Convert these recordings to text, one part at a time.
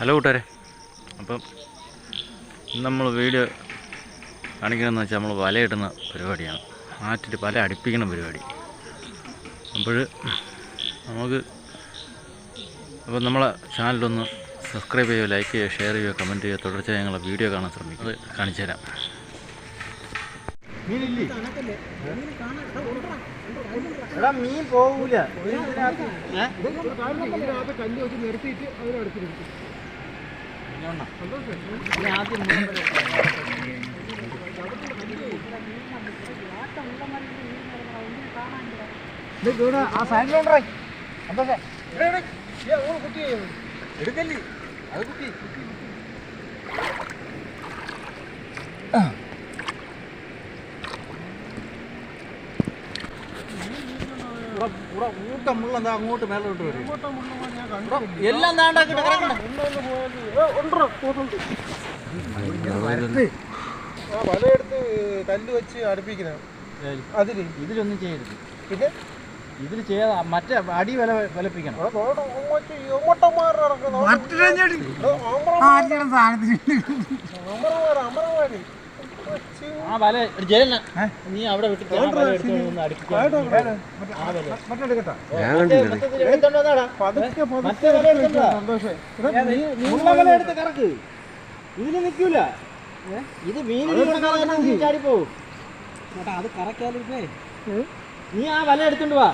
Hello കൂട്ടുകാരെ. അപ്പം ഇന്ന് നമ്മൾ വീഡിയോ കാണിക്കുന്നതെന്ന് വെച്ചാൽ നമ്മൾ വലയിടുന്ന പരിപാടിയാണ്. ആറ്റിൽ വല അടുപ്പിക്കുന്ന പരിപാടി. അപ്പോൾ നമുക്ക് അപ്പോൾ നമ്മളെ ചാനലൊന്ന് സബ്സ്ക്രൈബ് ചെയ്യുക ലൈക്ക് ചെയ്യുക ഷെയർ ചെയ്യുക കമന്റ് ചെയ്യുക തുടർച്ചയായി ഞങ്ങളെ വീഡിയോ കാണാൻ ശ്രമിക്കും. അത് കാണിച്ചു തരാം. എടാ മീൻ പോകൂല ആ സൈഡിലുണ്ടേ കുട്ടി എടുക്കല്ലേ അത് കുത്തി ഊട്ടം മുള്ള അങ്ങോട്ട് മേലോട്ട് വരും എല്ലാം താണ്ടാക്കിട്ട് കിടക്കണ്ട വലയെടുത്ത് കല്ല് വെച്ച് അടുപ്പിക്കുന്ന അതിൽ. ഇതിലൊന്നും ചെയ്യരുത്. പിന്നെ? ഇതിൽ ചെയ്ത മറ്റേ അടി വില വിലപ്പിക്കണം. ആ വല ജയന നീ അവിടെ വിട്ടിട്ട് ആ വല എടുത്തോണ്ട് അടുപ്പിക്കാൻ ആ വല. മൊത്തത്തിൽ എടുത്തോണ്ട് വന്നാടാ. മറ്റേ വല എടുത്തോണ്ട്. വാ. നീ- നീ ഉള്ള വല എടുത്ത് കറക്ക്. ഇതിന് നിൽക്കൂല ഇത് മീനിന് കൊടുക്കാതെ നീ ചാടിപ്പോവും. അത് കറക്കാലിപ്പേ നീ ആ വല എടുത്തോണ്ട് വാ.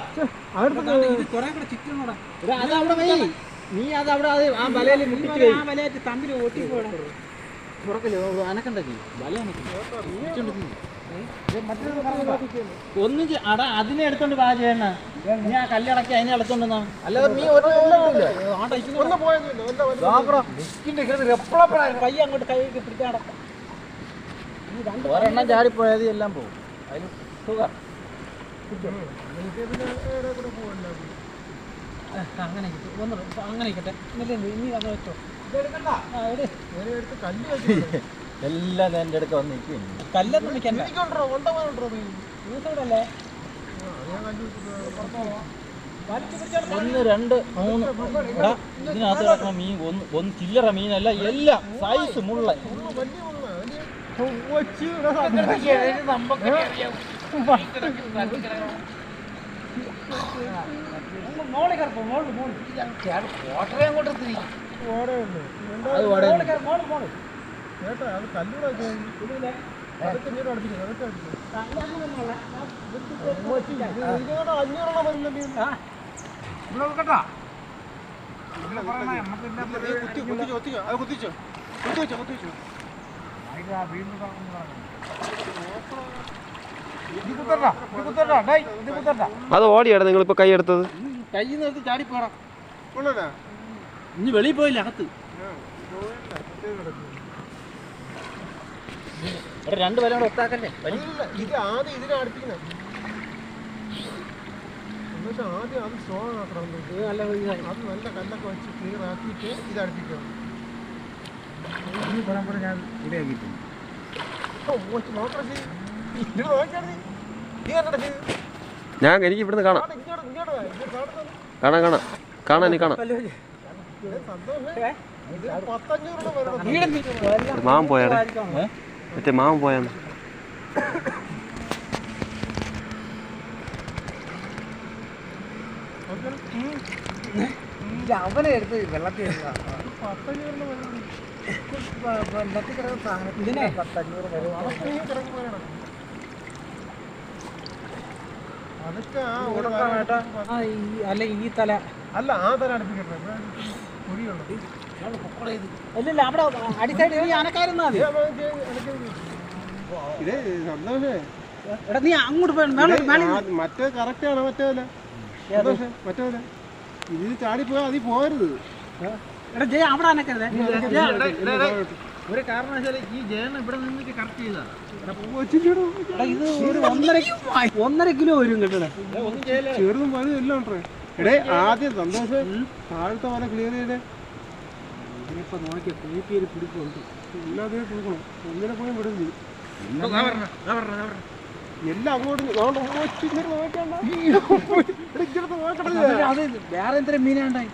എടാ, അത് അവിടെ നീ അത് അവിടെ അത് ആ വലയിൽ മുട്ടിച്ച് വൈ. തുറക്കല്ലേ ഓ, അനക്കണ്ട നീ വല ഒന്നും അടാ അതിനെ എടുത്തോണ്ട് വാ ചെയ്യണ നീ ആ കല്ലിളക്കി അതിനെ എടുത്തോണ്ടെന്നാ അല്ലാതെ നീ അങ്ങോട്ട് കൈ പിടിച്ചാട ഒരെണ്ണം ചാടിപ്പോയത് എല്ലാം പോകും. അതിന് അങ്ങനെ ഒന്ന് അങ്ങനെ ഇരിക്കട്ടെ. നീ അത് വെച്ചോ. എല്ലാം എന്റെ അടുക്ക വന്ന് നിൽക്കും കല്ലൊന്നും നിൽക്കണ്ട ൂസോടല്ലേ ഒന്ന് രണ്ട് മൂന്ന്. എടാ, ഇതിനകത്ത് കിടക്കുന്ന മീൻ ഒന്ന് ഒന്ന് ചില്ലറ മീനല്ല എല്ലാം സൈസ് മുള്ള. അത് വട ചേട്ടാ അത് കല്ലൂടെ അതൊക്കെ കുത്തിച്ചോ കുത്തിച്ചോ അത് കുത്തിച്ചോ. ഓടിയാണ് നിങ്ങളിപ്പോ കൈ എടുത്തത്. കൈ നിർത്തി ചാടി കൊള്ളാ ഇനി വെളിയിൽ പോയില്ല അകത്ത്. രണ്ട് വല കൂടെ ഒത്താക്കല്ലേ? ഇത് ആദ്യം ഇതിനെ അടുപ്പിക്കണം എന്നുവെച്ചാൽ ആദ്യം അത് സ്ട്രോങ് ആക്കണം. നല്ല അത് നല്ല കല്ലൊക്കെ വെച്ച് ക്ലിയർ ആക്കിയിട്ട് ഇത് അടുപ്പിക്കണം കണ്ടോ ഞാൻ എനിക്ക് ഇവിടുന്ന് കാണാം. കാണാം. കാണാം കാണാം. കാണാൻ എനിക്ക് കാണാം. ഇത് പോയാണ് പോയാടെ? മറ്റേ മാം പോയാന്ന്. അവനെ എടുത്ത് വെള്ളത്തിൽ. അതൊക്കെ അല്ല ഈ തല. അല്ല ആ തല അടുപ്പിക്കട്ടെ. അല്ലല്ല അവിടെ അടിസൈഡ് നീ അനക്കാരുന്നാ മതി ഇതേ സന്തോഷേ. എടാ നീ അങ്ങോട്ട് പോയി മറ്റേ കറക്റ്റ് ആണ് മറ്റേ സന്തോഷേ മറ്റേ ഇത് ചാടി പോയാൽ അതിൽ പോകരുത് എടാ ജയ അവിടെ ഒരു കാരണവശാലും ഈ ജയൻ ഇവിടെ നിന്ന് കറക്റ്റ് ചെയ്താ ഇത് ഒരു ഒന്നര ഒന്നര കിലോ വരും കേട്ടോ ചെറുതും വലുതും എല്ലാം ഉണ്ടേ? എടേ ആദ്യം സന്തോഷം താഴത്തെ പോലെ ക്ലിയർ ചെയ്തേ. ഇപ്പൊ നോക്കിയ കൂപ്പിയിൽ പിടിക്കുന്നുണ്ട് എല്ലാത്തിനും കൊടുക്കണം ഒന്നിനെ പോയി വിടുന്നു എല്ലാം അങ്ങോട്ട്? അത് വേറെ എന്തെങ്കിലും മീനാണ്ടായി.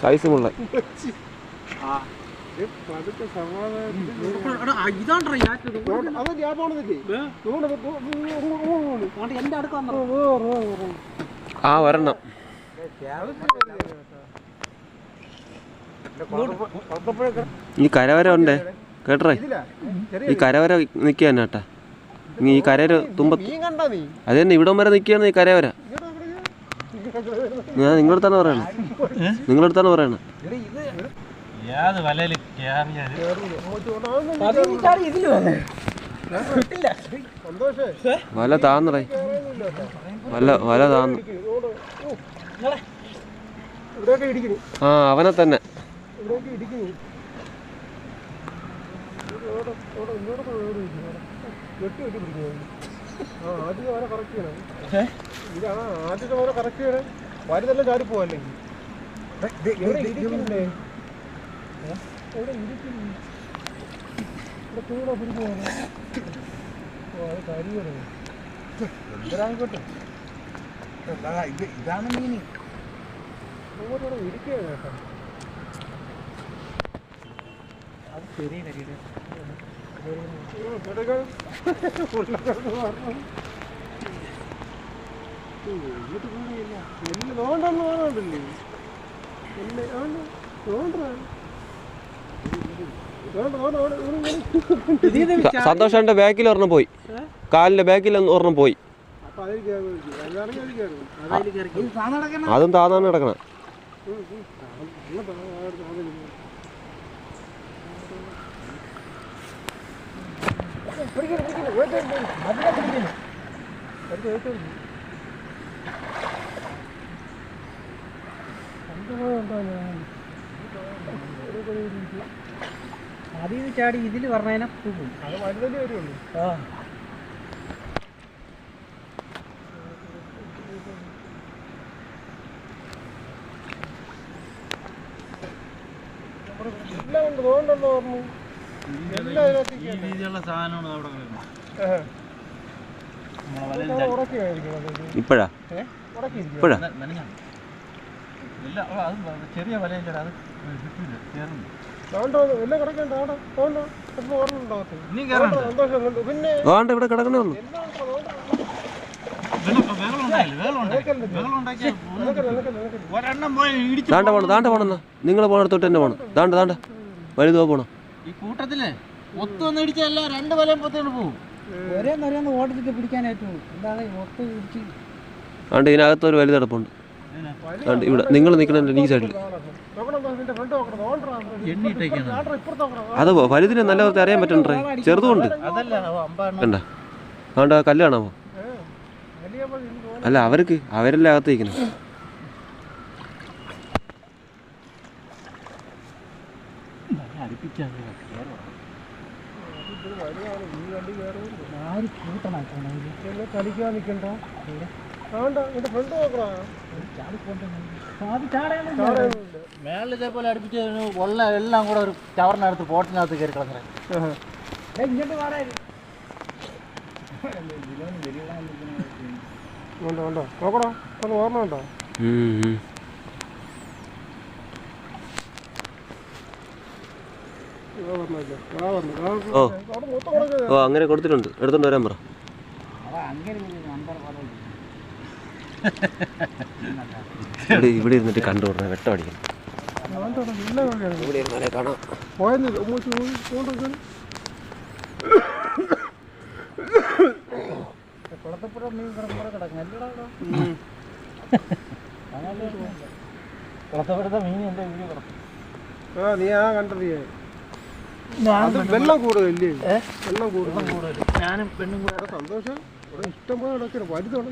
സൈസ് മുള്ള ഇതാണ്ടോ പോ-. ആ ഒരെണ്ണം ഈ കരവര ഉണ്ടേ? കേട്ടറേ? ഈ കരവര നിൽക്കുക തന്നെ കേട്ടാ നീ ഈ കരവര നീ? അത് തന്നെ ഇവിടം വരെ നിൽക്കുകയാണ് ഈ കരവര. ഞാൻ നിങ്ങളടുത്താണ് പറയണേ. നിങ്ങളടുത്താണ് പറയണേ. ഏത് വലയിൽ വല താന്നറേ. വല വല താന്നു. ആ അവനെ തന്നെ. ഇതാണ് ആദ്യത്തെ അവനെ കറക്റ്റ് ചെയ്യണേ. വരുന്നെല്ലാം ചാടി പോവല്ലെങ്കിൽ എവിടെ ഇരിക്കുന്നില്ലേ? എവിടെ ഇരിക്കുന്നു. ഇവിടെ കൂടെ പിടിക്കുന്നു ഓ അത് കരിയാണ് എന്തിനായിക്കോട്ടെ ഇതാണ് മീനി. കേട്ടോ. അത് ചെറിയ കരിയുടെ സന്തോഷന്റെ ബാക്കിൽ ഒരെണ്ണം പോയി. കാലിന്റെ ബാക്കിൽ ഒരെണ്ണം പോയി. ഇത് അതും താന്നാണ് കിടക്കണം. അതിൽ ചാടി ഇതിൽ പറഞ്ഞതിനെ പോകും അത് വലുതല്ലേ വരുള്ളൂ. ആ. എല്ലാം ഉണ്ട് ഓർമ്മ എല്ലാം അതിനകത്തേക്ക് രീതിയിലുള്ള സാധനമാണ് അവിടെ ഉടക്കിയായിരിക്കും ഇപ്പോഴാ? ഉടക്കിയിരിക്കും. ഇപ്പോഴാ അത് ചെറിയ വലയില്ല അത് കിട്ടില്ല. പിന്നെ വേണ്ട ഇവിടെ കിടക്കണേ ഉള്ളൂ എല്ലാം ഉണ്ടോ, ഇടിച്ചു പോണം ദാണ്ട പോണെന്നാ നിങ്ങൾ പോണത്തോട്ട് തന്നെ പോണം. ദാണ്ട ദാണ്ട. വലുതോ പോണം. ഈ കൂട്ടത്തിൽ ഒത്തൊന്ന് ഇടിച്ചല്ല രണ്ട് വലയും പൊത്തോണ്ട് പോകും. ഒരേ നിറയൊന്ന് ഓടിച്ചിട്ട് പിടിക്കാനായിട്ട് എന്താണ് ഒത്ത് പിടിച്ച് താണ്ട് ഇതിനകത്ത് ഒരു വലുത് കിടപ്പുണ്ട്. താണ്ട് ഇവിടെ നിങ്ങൾ നിൽക്കണ ഈ സൈഡിൽ. അത് വലുതിന് നല്ല വൃത്തി അറിയാൻ പറ്റണ്ടേ? ചെറുതുണ്ട് കണ്ട? താണ്ട കല്ല് കാണാമോ. അല്ല അവർക്ക് അവരെല്ലാം അകത്ത് നിൽക്കണം ആര് കൂട്ടണം കളിക്കാൻ നിൽക്കണ്ട. മേളിൽ ഇതേപോലെ അടുപ്പിച്ച് ഉള്ള എല്ലാം കൂടെ ഒരു ചവറിനടുത്ത് പോട്ടിനകത്ത് കയറി പാടായി ഉണ്ടോ ഉണ്ടോ? നോക്കണോ ഒന്ന് ഓർമ്മ ഉണ്ടോ ഉം, ഉം. ആ പറഞ്ഞില്ല ആ പറഞ്ഞു ആ ഓ. ഓ അങ്ങനെ കൊടുത്തിട്ടുണ്ട്. എടുത്തോണ്ട് വരാൻ പറ. ഇവിടെ ഇവിടെ ഇരുന്നിട്ട് കണ്ടു കൊടുക്കണം വെട്ടം അടിക്കണം ഇവിടെ ഇരുന്നാലേ കാണാം കുളത്തപ്പുറം മീൻ കിടക്കുമ്പോൾ കിടക്കും മീൻ എന്റെ വീഡിയോ കിടക്കും. ആ നീ ആ കണ്ടത് അത് വെള്ളം കൂടുതലല്ലേ? വെള്ളം കൂടുതൽ. ഞാനും പെണ്ണും കൂടെ. സന്തോഷം. ഇവിടെ ഇഷ്ടം പോലെ കിടക്കണം വലുതാണ്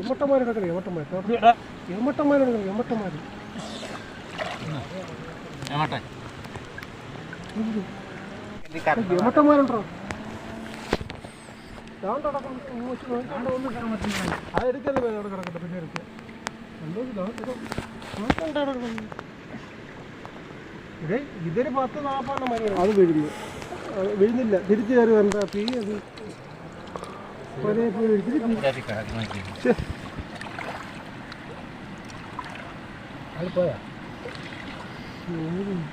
എമ്മട്ടന്മാർ കിടക്കണം എമ്മട്ടന്മാർ എമ്മട്ടന്മാർ കിടക്കണം എമ്മട്ടന്മാർ എമ്മട്ടന്മാരുണ്ടോ അത് എടുക്കല്ലേ വേണം അവിടെ കിടക്കട്ടെ പിന്നെ എടുക്കുക സന്തോഷം ഇതേ ഇതൊരു പത്ത് നാൽപ്പതെണ്ണം മതി അത് വീഴുന്നു അത് വീഴുന്നില്ല. തിരിച്ചു കയറി വരണ്ട. തീ അത് ഒരേ പോയി ഇത്തിരി തീ. ശ്ശെ.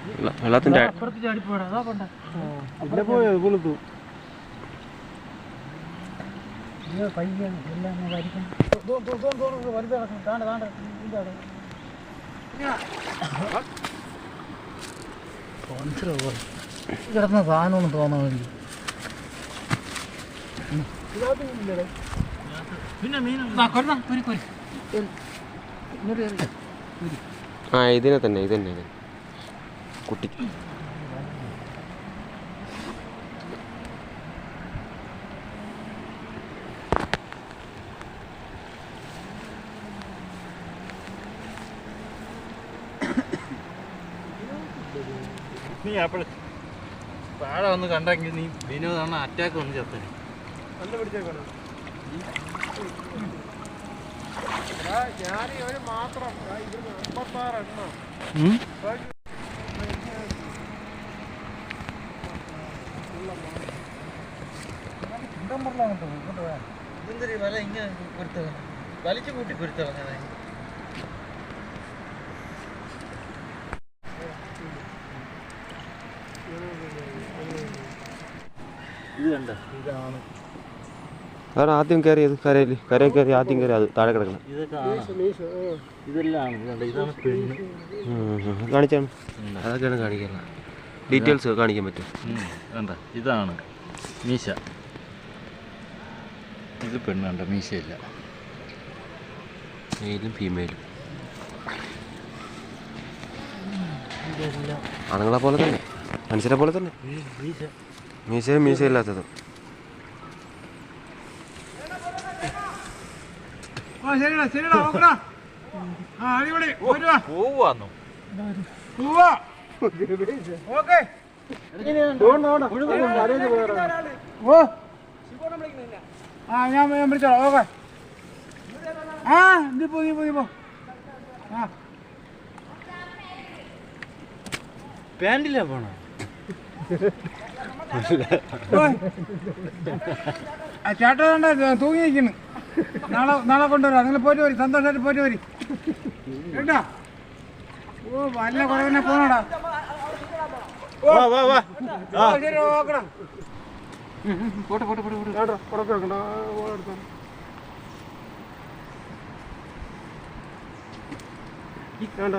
വെള്ള- വെള്ളത്തിന്റെ അതാ പിന്നെ പോയോ? കൊളുത്തു വലുത് താണ്ട താണ്ട. അവിടെ. കിടന്ന സാധനമൊന്നും കയറി ആ ഇതിനെ തന്നെ ഇതന്നെ തന്നെ. കുട്ടി. നീ അപ്പോൾ താഴെ വന്ന് കണ്ടെങ്കിൽ നീ വിനോദാണ് അറ്റാക്ക് വന്ന് ചത്തനെ നല്ല പിടിച്ചേക്കണം ഞാൻ ഇവർ മാത്രം അമ്പത്താറ് എണ്ണം. ഇതെന്തൊരു വല ഇങ്ങനെ പൊരുത്തവ വലിച്ചു കൂട്ടി പൊരുത്തവ ഇത് കണ്ട ഇതാണ് അതാണ് ആദ്യം കയറിയത് കരയിൽ. കരയിൽ കയറി ആദ്യം കയറി അത് താഴെ കിടക്കണം. ഇതെല്ലാം ആണ് ഇതാണ് പെണ്ണ്. കാണിച്ചാണ് അതൊക്കെയാണ് കാണിക്കുന്നത്. ഡീറ്റെയിൽസ് കാണിക്കാൻ പറ്റും. കണ്ട? ഇതാണ് മീശ. ഇത് പെണ്ണുണ്ട് മീശ ഇല്ല മെയിലും ഫീമെയിലും. ഇതെല്ലാം. ആണുങ്ങളെ പോലെ തന്നെ മനുഷ്യരെ പോലെ തന്നെ. മീശയും മീശയില്ലാത്തതും. ആ ശരിടാ ശരിടാ നോക്കടാ. ആ അടിപൊളി. പോയിട്ട് വാ പോവാന്നോ? പോവാ. ഓക്കെ. ഓ. ആ ഞാൻ ഞാൻ വിളിച്ചോളാം. ഓക്കെ. ആ നീ പോ നീ പോ നീ പോ. ആ. പോണോ? ചേട്ടാ കണ്ട തൂങ്ങി നിൽക്കുന്നു നാളെ നാളെ കൊണ്ടുവരാം. നിങ്ങൾ പോയിട്ട് വരും സന്തോഷമായിട്ട് പോയിട്ട് വരും കേട്ടാ? ഓ വല്ല കുറവിനെ പോണടാ. വാ വാ വാ. ആ, ശരി ഓക്കെടാ പോട്ടെ പോട്ടെ പോട്ടെ പോട്ടെ. കേട്ടോ ഉടക്കെ വെക്കണ്ട എടുത്തോ. വേണ്ട.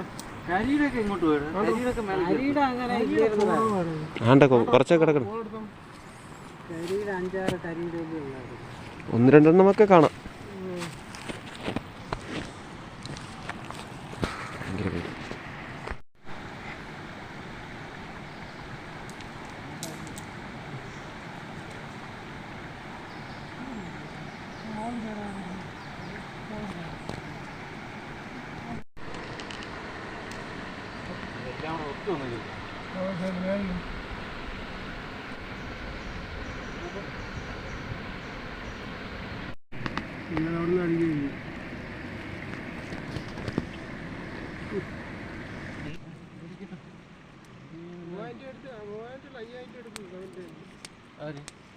കരിയിലൊക്കെ ഇങ്ങോട്ട് പോയത് കരിയിലൊക്കെ കരിയുടെ അങ്ങനെ ആണ്ട കുറച്ചൊക്കെ കിടക്കണം. ഒന്ന് രണ്ടെണ്ണമൊക്കെ കാണാം ഭയങ്കര പേടി അവിടുന്ന് അടിക്കുന്നു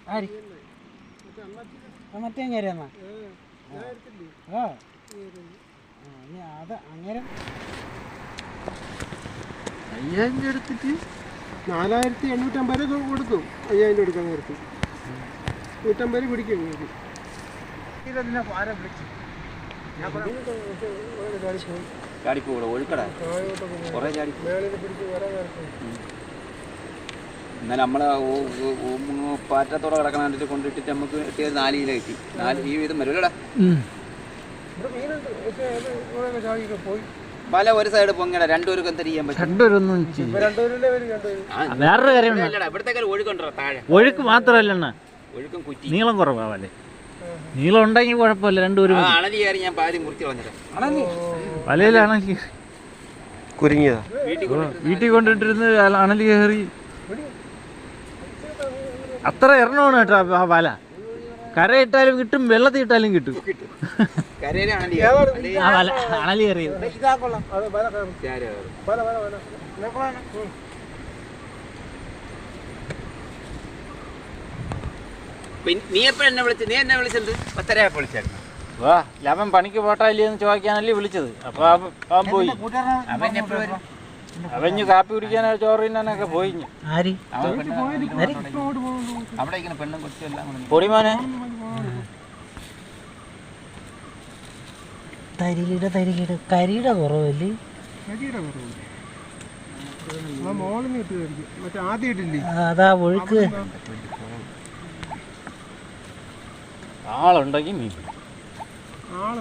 ആര്? മറ്റേ കയറിയെന്നാ ആ. ഇനി അത് അങ്ങനെ അയ്യായിരം രൂപ എടുത്തിട്ട് നാലായിരത്തി എണ്ണൂറ്റമ്പത് രൂപ കൊടുത്തു. അയ്യായിരം രൂപ എടുക്കാൻ നേരത്ത്. നൂറ്റമ്പത് പിടിക്കും ചാടിപ്പോകൂടെ ഒഴുക്കടാ. കുറേ ചാടി നേരത്ത്. ഇന്നലെ നമ്മളെ പാറ്റത്തോടെ കിടക്കണ കണ്ടിട്ട് കൊണ്ടിട്ടിട്ട് നമുക്ക് കിട്ടിയത് നാല് കിലോ കിട്ടി. നാല് ഈ വീതം വരുമല്ലോടാ പോയി. പല ഒരു സൈഡ് പൊങ്ങടാ രണ്ടൂർക്കും തിരിയാൻ പറ്റും? വേറൊരു കാര്യമുണ്ട് ഒഴുക്കുണ്ടോ താഴെ. ഒഴുക്ക് മാത്രമല്ല ഒഴുക്കും കുറ്റി. നീളം കുറവാവല്ലേ. നീളം ഉണ്ടെങ്കിൽ കുഴപ്പമില്ല രണ്ടുപേരും ആ അണലി കയറി ഞാൻ പാതി മുറിച്ച് കളഞ്ഞിട്ട്. വലയിലാണെങ്കിൽ കുരുങ്ങിയതാ. വീട്ടിൽ കൊണ്ടിട്ടിരുന്ന് അണലി കയറി. അത്ര എറണമാണ് കേട്ടോ ആ വല. കരയിട്ടാലും കിട്ടും വെള്ളത്തിൽ ഇട്ടാലും കിട്ടും അണലി നീ എപ്പോഴും എന്നെ വിളിച്ചു? നീ എന്നെ വിളിച്ചത് പത്തര വിളിച്ചായിരുന്നു വാ ലവൻ പണിക്ക് പോട്ടാ ഇല്ലയെന്ന് ചോദിക്കാനല്ലേ വിളിച്ചത്. അപ്പൊ പോയി. അവൻ എപ്പോഴും അവഞ്ഞ് കാപ്പി കുടിക്കാനോ ചോറ് തിന്നാനൊക്കെ പോയി ആര്? അവിടെ പെണ്ണും പൊടിമോനെ തരികിട തരികിട. കരിയുടെ കുറവല്ലേ? അതാ ഒഴുക്ക്. ആളുണ്ടെങ്കിൽ ആൾ